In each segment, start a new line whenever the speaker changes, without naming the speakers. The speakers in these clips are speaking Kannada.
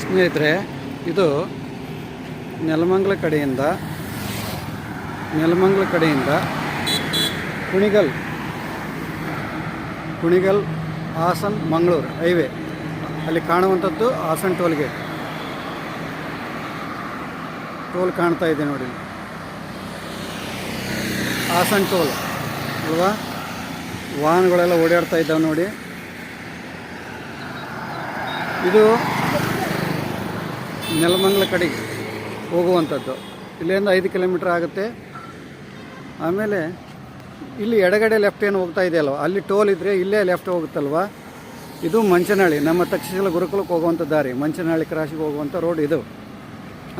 ಸ್ನೇಹಿತರೆ ಇದು ನೆಲಮಂಗಲ ಕಡೆಯಿಂದ ನೆಲಮಂಗಲ ಕಡೆಯಿಂದ ಕುಣಿಗಲ್ ಕುಣಿಗಲ್ ಹಾಸನ್ ಮಂಗಳೂರು ಹೈವೇ. ಅಲ್ಲಿ ಕಾಣುವಂಥದ್ದು ಹಾಸನ್ ಟೋಲ್ ಗೇಟ್. ಟೋಲ್ ಕಾಣ್ತಾ ಇದೆ ನೋಡಿ. ಹಾಸನ್ ಟೋಲ್ ಅಲ್ವಾ? ವಾಹನಗಳೆಲ್ಲ ಓಡಾಡ್ತಾ ಇದ್ದಾವೆ ನೋಡಿ. ಇದು ನೆಲಮಂಗಲ ಕಡೆಗೆ ಹೋಗುವಂಥದ್ದು. ಇಲ್ಲಿಂದ ಐದು ಕಿಲೋಮೀಟ್ರ್ ಆಗುತ್ತೆ. ಆಮೇಲೆ ಇಲ್ಲಿ ಎಡಗಡೆ ಲೆಫ್ಟ್ ಏನು ಹೋಗ್ತಾ ಇದೆಯಲ್ವ? ಅಲ್ಲಿ ಟೋಲ್ ಇದ್ದರೆ ಇಲ್ಲೇ ಲೆಫ್ಟ್ ಹೋಗುತ್ತಲ್ವ? ಇದು ಮಂಚನಹಳ್ಳಿ. ನಮ್ಮ ತಕ್ಷಶಿಲ ಗುರುಕುಲಕ್ಕೆ ಹೋಗುವಂಥ ದಾರಿ. ಮಂಚನಹಳ್ಳಿ ಕ್ರಾಸಿಗೆ ಹೋಗುವಂಥ ರೋಡ್ ಇದು.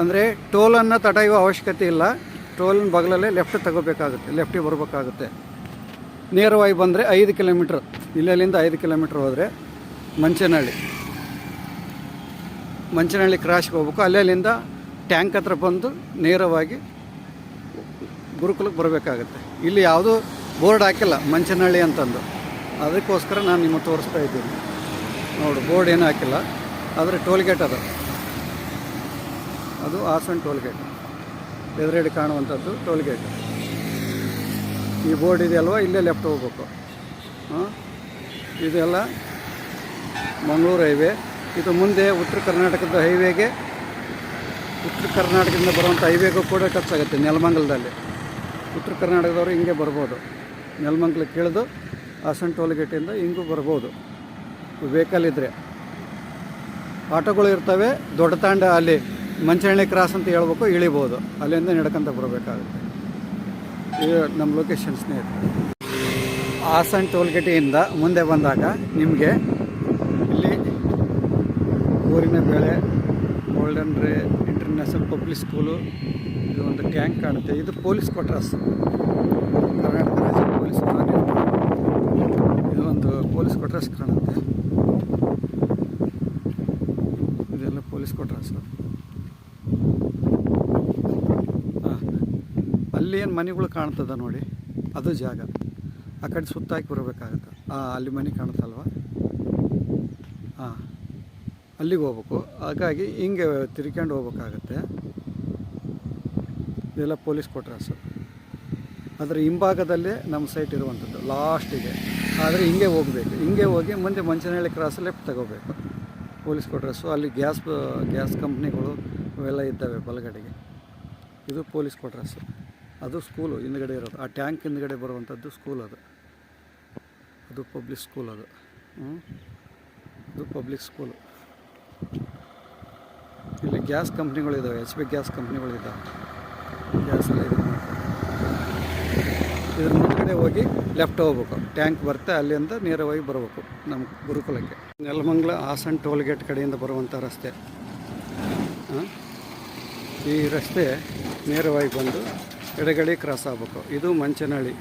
ಅಂದರೆ ಟೋಲನ್ನು ತಡೆಯುವ ಅವಶ್ಯಕತೆ ಇಲ್ಲ. ಟೋಲಿನ ಬಗಲಲ್ಲೇ ಲೆಫ್ಟ್ ತಗೋಬೇಕಾಗುತ್ತೆ. ಲೆಫ್ಟಿಗೆ ಬರಬೇಕಾಗುತ್ತೆ. ನೇರವಾಗಿ ಬಂದರೆ ಐದು ಕಿಲೋಮೀಟ್ರ್ ಇಲ್ಲಿಂದ ಐದು ಕಿಲೋಮೀಟ್ರ್ ಹೋದರೆ ಮಂಚನಹಳ್ಳಿ. ಮಂಚನಹಳ್ಳಿ ಕ್ರಾಶ್ಗೆ ಹೋಗ್ಬೇಕು. ಅಲ್ಲಲ್ಲಿಂದ ಟ್ಯಾಂಕ್ ಹತ್ರ ಬಂದು ನೇರವಾಗಿ ಗುರುಕುಲಕ್ಕೆ ಬರಬೇಕಾಗುತ್ತೆ. ಇಲ್ಲಿ ಯಾವುದೂ ಬೋರ್ಡ್ ಹಾಕಿಲ್ಲ. ಮಂಚನಹಳ್ಳಿ ಅಂತಂದು. ಅದಕ್ಕೋಸ್ಕರ ನಾನು ನಿಮಗೆ ತೋರಿಸ್ತಾ ಇದ್ದೀನಿ. ನೋಡು, ಬೋರ್ಡ್ ಏನೂ ಹಾಕಿಲ್ಲ, ಆದರೆ ಟೋಲ್ ಗೇಟ್ ಅದು. ಅದು ಹಾಸನ್ ಟೋಲ್ ಗೇಟ್ ಎದುರೇಡಿ ಕಾಣುವಂಥದ್ದು ಟೋಲ್ ಗೇಟ್ ಈ ಬೋರ್ಡ್ ಇದೆಯಲ್ವ? ಇಲ್ಲೇ ಲೆಫ್ಟ್ ಹೋಗ್ಬೇಕು. ಹಾಂ? ಇದೆಲ್ಲ ಮಂಗಳೂರು ಹೈವೇ. ಇದು ಮುಂದೆ ಉತ್ತರ ಕರ್ನಾಟಕದ ಹೈವೇಗೆ, ಉತ್ತರ ಕರ್ನಾಟಕದಿಂದ ಬರುವಂಥ ಹೈವೇಗೂ ಕೂಡ ಟಚ್ ಆಗುತ್ತೆ ನೆಲಮಂಗಲದಲ್ಲಿ. ಉತ್ತರ ಕರ್ನಾಟಕದವರು ಹಿಂಗೆ ಬರ್ಬೋದು. ನೆಲಮಂಗಲಕ್ಕೆ ಇಳಿದು ಹಾಸನ್ ಟೋಲ್ ಗೇಟಿಂದ ಹಿಂಗೂ ಬರ್ಬೋದು. ವೆಹಿಕಲ್ ಇದ್ದರೆ ಆಟೋಗಳು ಇರ್ತವೆ, ದೊಡ್ಡ ತಾಂಡ ಅಲ್ಲಿ ಮಂಚಹಳ್ಳಿ ಕ್ರಾಸ್ ಅಂತ ಹೇಳ್ಬೇಕು, ಇಳಿಬೋದು. ಅಲ್ಲಿಂದ ನಡ್ಕೊಂತ ಬರಬೇಕಾಗುತ್ತೆ. ಇದು ನಮ್ಮ ಲೊಕೇಶನ್ ಸ್ನೇಹಿತರೆ. ಹಾಸನ್ ಟೋಲ್ಗೇಟಿಯಿಂದ ಮುಂದೆ ಬಂದಾಗ ನಿಮಗೆ ಇಲ್ಲಿ ಊರಿನ ಬೆಳೆ ಗೋಲ್ಡನ್ ರೇ ಇಂಟರ್ನ್ಯಾಷನಲ್ ಪಬ್ಲಿಕ್ ಸ್ಕೂಲು ಇದು ಒಂದು ಟ್ಯಾಂಕ್ ಕಾಣುತ್ತೆ. ಇದು ಪೊಲೀಸ್ ಕ್ವಾರ್ಟರ್ಸ್ ಕರ್ನಾಟಕ ರಾಜ್ಯ ಪೊಲೀಸ್. ಇದು ಒಂದು ಪೊಲೀಸ್ ಕ್ವಾರ್ಟರ್ಸ್ ಕಾಣುತ್ತೆ. ಇದೆಲ್ಲ ಸರ್? ಹಾಂ. ಅಲ್ಲಿ ಏನು ಮನೆಗಳು ಕಾಣ್ತದ ನೋಡಿ? ಅದು ಜಾಗ. ಆ ಕಡೆ ಸುತ್ತಾಕಿ ಬರಬೇಕಾಗತ್ತೆ? ಹಾಂ ಅಲ್ಲಿ ಮನೆ ಕಾಣುತ್ತಲ್ವ ಹಾಂ. ಅಲ್ಲಿಗೆ ಹೋಗ್ಬೇಕು. ಹಾಗಾಗಿ ಹಿಂಗೆ ತಿರ್ಕೊಂಡು ಹೋಗ್ಬೇಕಾಗತ್ತೆ. ಇದೆಲ್ಲ ಪೊಲೀಸ್ ಕ್ವಾರ್ಟರ್ಸು ಅದರ ಹಿಂಭಾಗದಲ್ಲೇ ನಮ್ಮ ಸೈಟ್ ಇರುವಂಥದ್ದು. ಲಾಸ್ಟಿಗೆ ಆದರೆ ಹಿಂಗೆ ಹೋಗಬೇಕು. ಹಿಂಗೆ ಹೋಗಿ ಮುಂದೆ ಮಂಚನಹಳ್ಳಿ ಕ್ರಾಸ್ ಲೆಫ್ಟ್ ತಗೋಬೇಕು. ಪೊಲೀಸ್ ಕ್ವಾರ್ಟರ್ಸು ಅಲ್ಲಿ ಗ್ಯಾಸ್ ಗ್ಯಾಸ್ ಕಂಪ್ನಿಗಳು ಅವೆಲ್ಲ ಇದ್ದಾವೆ ಬಲಗಡೆಗೆ. ಇದು ಪೊಲೀಸ್ ಕ್ವಾರ್ಟರ್ಸು ಅದು ಸ್ಕೂಲು ಹಿಂದ್ಗಡೆ ಇರೋದು. ಆ ಟ್ಯಾಂಕ್ ಹಿಂದ್ಗಡೆ ಬರುವಂಥದ್ದು ಸ್ಕೂಲ್ ಅದು. ಅದು ಪಬ್ಲಿಕ್ ಸ್ಕೂಲ್ ಅದು? ಇದು ಪಬ್ಲಿಕ್ ಸ್ಕೂಲು ಇಲ್ಲಿ ಗ್ಯಾಸ್ ಕಂಪ್ನಿಗಳಿದ್ದಾವೆ ಎಚ್ ಪಿ ಗ್ಯಾಸ್ ಕಂಪ್ನಿಗಳಿದ್ದಾವೆ ಗ್ಯಾಸ್ ಎಲ್ಲ ಇದು ಮಾಡ್ತಾರೆ. ಇದ್ರ ಮುಂದ್ಗಡೆ ಹೋಗಿ ಲೆಫ್ಟ್ ಹೋಗ್ಬೇಕು. ಟ್ಯಾಂಕ್ ಬರುತ್ತೆ ಅಲ್ಲಿಂದ ನೇರವಾಗಿ ಬರಬೇಕು ನಮ್ಮ ಗುರುಕುಲಕ್ಕೆ. ನೆಲಮಂಗ್ಲ ಹಾಸನ್ ಟೋಲ್ ಗೇಟ್ ಕಡೆಯಿಂದ ಬರುವಂಥ ರಸ್ತೆ. ಈ ರಸ್ತೆ ನೇರವಾಗಿ ಬಂದು ಎಡಗಡೆ ಕ್ರಾಸ್ ಆಗಬೇಕು. ಇದು ಮಂಚನಹಳ್ಳಿ.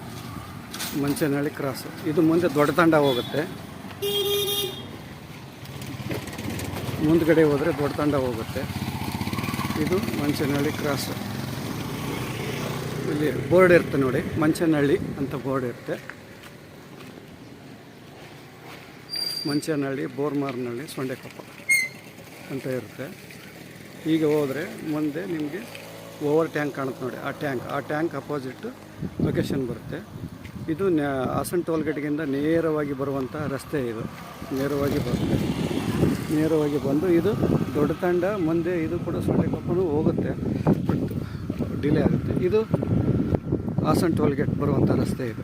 ಮಂಚನಹಳ್ಳಿ ಕ್ರಾಸ್ ಇದು ಮುಂದೆ ದೊಡ್ಡ ತಂಡ ಹೋಗುತ್ತೆ. ಮುಂದ್ಗಡೆ ಹೋದರೆ ದೊಡ್ಡ ತಂಡ ಹೋಗುತ್ತೆ. ಇದು ಮಂಚನಹಳ್ಳಿ ಕ್ರಾಸ್ ಇಲ್ಲಿ ಬೋರ್ಡ್ ಇರುತ್ತೆ ನೋಡಿ, ಮಂಚನಹಳ್ಳಿ ಅಂತ ಬೋರ್ಡ್ ಇರುತ್ತೆ. ಮಂಚನಹಳ್ಳಿ, ಬೋರ್ಮಾರ್ನಹಳ್ಳಿ, ಸೊಂಡೆಕೊಪ್ಪ ಅಂತ ಇರುತ್ತೆ. ಈಗ ಹೋದರೆ ಮುಂದೆ ನಿಮಗೆ ಓವರ್ ಟ್ಯಾಂಕ್ ಕಾಣುತ್ತೆ ನೋಡಿ, ಆ ಟ್ಯಾಂಕ್. ಆ ಟ್ಯಾಂಕ್ ಅಪೋಸಿಟ್ ಲೊಕೇಶನ್ ಬರುತ್ತೆ. ಇದು ಹಾಸನ್ ಟೋಲ್ಗೇಟ್ಗಿಂತ ನೇರವಾಗಿ ಬರುವಂಥ ರಸ್ತೆ ಇದು. ನೇರವಾಗಿ ಬರುತ್ತೆ. ನೇರವಾಗಿ ಬಂದು ಇದು ದೊಡ್ಡ ತಂಡ, ಮುಂದೆ ಇದು ಕೂಡ ಸೊಳ್ಳೆಕೊಪ್ಪನೂ ಹೋಗುತ್ತೆ. ಬಟ್ ಡಿಲೇ ಆಗುತ್ತೆ. ಇದು ಹಾಸನ್ ಟೋಲ್ ಗೇಟ್ ಬರುವಂಥ ರಸ್ತೆ ಇದು.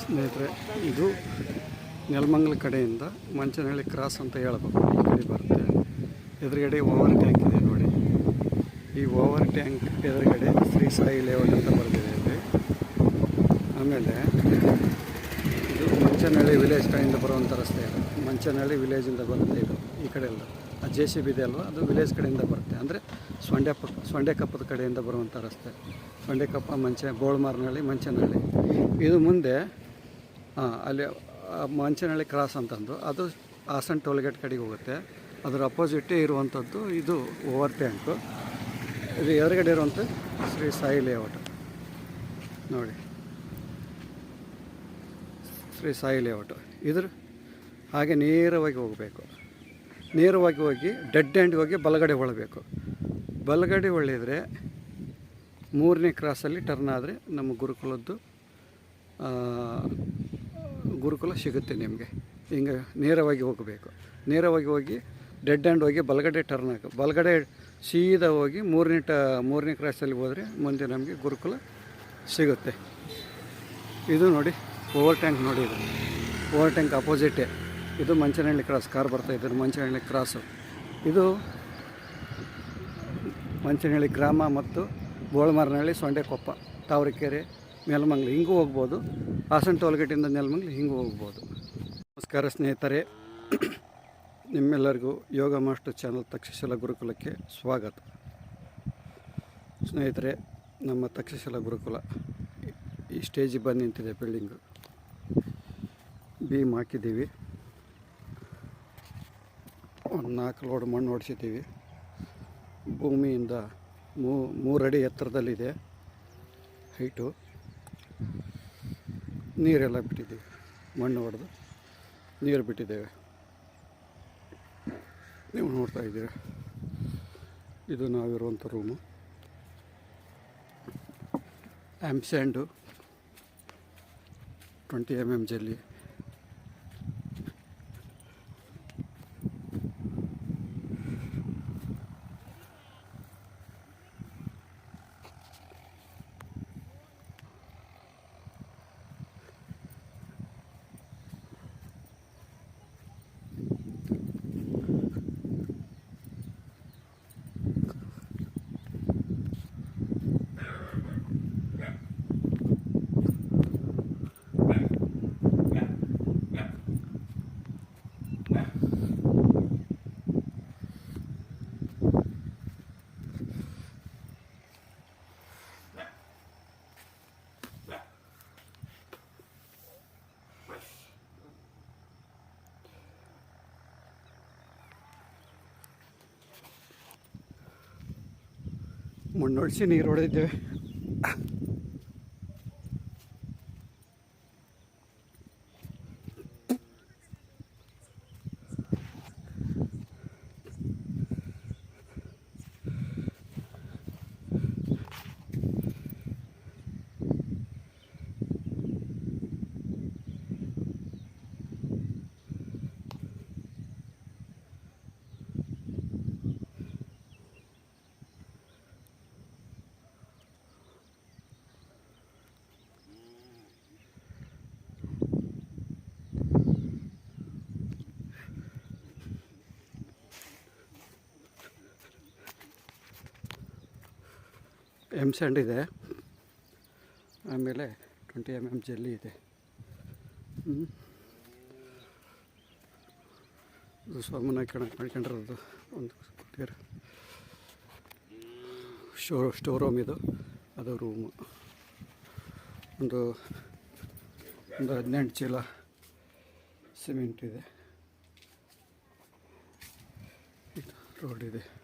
ಸ್ನೇಹಿತರೆ, ಇದು ನೆಲಮಂಗಲ ಕಡೆಯಿಂದ ಮಂಚನಹಳ್ಳಿ ಕ್ರಾಸ್ ಅಂತ ಹೇಳಬೇಕು. ಈ ಕಡೆ ಬರುತ್ತೆ. ಎದುರುಗಡೆ ಓವರ್ ಟ್ಯಾಂಕ್ ಇದೆ ನೋಡಿ. ಈ ಓವರ್ ಟ್ಯಾಂಕ್ ಎದುರುಗಡೆ ಶ್ರೀ ಸಾಯಿ ಲೇಔಟ್ ಅಂತ ಬರ್ತಿದೆ ಇಲ್ಲಿ. ಆಮೇಲೆ ಇದು ಮಂಚನಹಳ್ಳಿ ವಿಲೇಜ್ ಕಡೆಯಿಂದ ಬರುವಂಥ ರಸ್ತೆ ಇದು. ಮಂಚನಹಳ್ಳಿ ವಿಲೇಜಿಂದ ಬರುತ್ತೆ ಇದು ಈ ಕಡೆ ಎಲ್ಲ. ಜೆ ಸಿ ಬಿ ಇದೆ ಅಲ್ವ? ಅದು ವಿಲೇಜ್ ಕಡೆಯಿಂದ ಬರುತ್ತೆ. ಅಂದರೆ ಸೊಂಡೆಪ್ಪ ಸೊಂಡೆಕಪ್ಪದ ಕಡೆಯಿಂದ ಬರುವಂಥ ರಸ್ತೆ. ಸೊಂಡೆಕಪ್ಪ ಮಂಚೆ ಬೋಳ್ಮಾರ್ನಹಳ್ಳಿ ಮಂಚನಹಳ್ಳಿ ಇದು ಮುಂದೆ ಅಲ್ಲಿ ಮಂಚನಹಳ್ಳಿ ಕ್ರಾಸ್ ಅಂತಂದು ಅದು ಹಾಸನ್ ಟೋಲ್ಗೇಟ್ ಕಡೆಗೆ ಹೋಗುತ್ತೆ. ಅದರ ಅಪೋಸಿಟೇ ಇರುವಂಥದ್ದು ಇದು ಓವರ್ ಟ್ಯಾಂಕು ಇದು ಎದುರುಗಡೆ ಇರುವಂಥದ್ದು ಶ್ರೀ ಸಾಯಿ ಲೇಔಟ್ ನೋಡಿ. ಶ್ರೀ ಸಾಯಿ ಲೇಔಟ್ ಇದ್ರ ಹಾಗೆ ನೇರವಾಗಿ ಹೋಗಬೇಕು. ನೇರವಾಗಿ ಹೋಗಿ ಡೆಡ್ ಎಂಡ್ ಹೋಗಿ ಬಲಗಡೆ ಹೊಳಬೇಕು ಬಲಗಡೆ ಹೊಳಿದರೆ ಮೂರನೇ ಕ್ರಾಸಲ್ಲಿ ಟರ್ನ್ ಆದರೆ ನಮ್ಮ ಗುರುಕುಲದ್ದು ಗುರುಕುಲ ಸಿಗುತ್ತೆ ನಿಮಗೆ. ಹಿಂಗೆ ನೇರವಾಗಿ ಹೋಗಬೇಕು. ನೇರವಾಗಿ ಹೋಗಿ ಡೆಡ್ ಹ್ಯಾಂಡ್ ಹೋಗಿ ಬಲಗಡೆ ಟರ್ನ್ ಹಾಕ ಬಲಗಡೆ ಸೀದಾ ಹೋಗಿ ಮೂರನೇ ಟ, ಮೂರನೇ ಕ್ರಾಸಲ್ಲಿ ಹೋದರೆ ಮುಂದೆ ನಮಗೆ ಗುರುಕುಲ ಸಿಗುತ್ತೆ. ಇದು ನೋಡಿ ಓವರ್ ಟ್ಯಾಂಕ್ ನೋಡಿ ಇದು ಓವರ್ ಟ್ಯಾಂಕ್ ಅಪೋಸಿಟೇ ಇದು ಮಂಚನಹಳ್ಳಿ ಕ್ರಾಸ್, ಕಾರ್ ಬರ್ತಾ ಇದ್ದಾರೆ ಮಂಚನಹಳ್ಳಿ ಕ್ರಾಸು. ಇದು ಮಂಚನಹಳ್ಳಿ ಗ್ರಾಮ ಮತ್ತು ಬೋಳ್ಮಾರನಹಳ್ಳಿ, ಸೊಂಡೆಕೊಪ್ಪ, ತಾವರೆಕೆರೆ, ನೆಲಮಂಗ್ಲ, ಹಿಂಗೂ ಹೋಗ್ಬೋದು. ಹಾಸನ ಟೋಲ್ಗೇಟಿಂದ ನೆಲಮಂಗ್ಲಿ, ಹಿಂಗೂ ಹೋಗ್ಬೋದು. ನಮಸ್ಕಾರ ಸ್ನೇಹಿತರೆ. ನಿಮ್ಮೆಲ್ಲರಿಗೂ ಯೋಗ ಮಾಸ್ಟರ್ ಚಾನಲ್ ತಕ್ಷಶಿಲ ಗುರುಕುಲಕ್ಕೆ ಸ್ವಾಗತ. ಸ್ನೇಹಿತರೆ, ನಮ್ಮ ತಕ್ಷಶಿಲ ಗುರುಕುಲ ಈ ಸ್ಟೇಜಿಗೆ ಬಂದು ನಿಂತಿದೆ ಬಿಲ್ಡಿಂಗು. ಬೀಮ್ ಹಾಕಿದ್ದೀವಿ. ಒಂದು ನಾಲ್ಕು ಲೋಡ್ ಮಣ್ಣು ಹೊಡ್ಸಿದ್ದೀವಿ ಭೂಮಿಯಿಂದ ಮೂ, ಮೂರಡಿ ಎತ್ತರದಲ್ಲಿದೆ ಹೈಟು. ನೀರೆಲ್ಲ ಬಿಟ್ಟಿದ್ದೀವಿ, ಮಣ್ಣು ಹೊಡೆದು ನೀರು ಬಿಟ್ಟಿದ್ದೇವೆ. ನೀವು ನೋಡ್ತಾ ಇದ್ದೀರ, ಇದು ನಾವಿರುವಂಥ room. M sand twenty M M ಜಲ್ಲಿ ಮಣ್ಣೊಡಿಸಿ ನೀರು ಹೊಡೆದಿದ್ದೇವೆ. ಎಂ ಸ್ಯಾಂಡ್ ಇದೆ. ಆಮೇಲೆ ಟ್ವೆಂಟಿ ಎಂ ಎಂ ಜಲ್ಲಿ ಇದೆ. ಇದು ಸೋಮನ ಕಣ ಮಾಡ್ಕೊಂಡಿರೋದು ಒಂದು ಕೊಟ್ಟಿದ್ದಾರೆ ಶೋ ಸ್ಟೋರ್ ರೂಮ್ ಇದು. ಅದು ರೂಮು ಒಂದು ಒಂದು ಹದಿನೆಂಟು ಚೀಲ ಸಿಮೆಂಟ್ ಇದು. ರೋಡ್ ಇದೆ.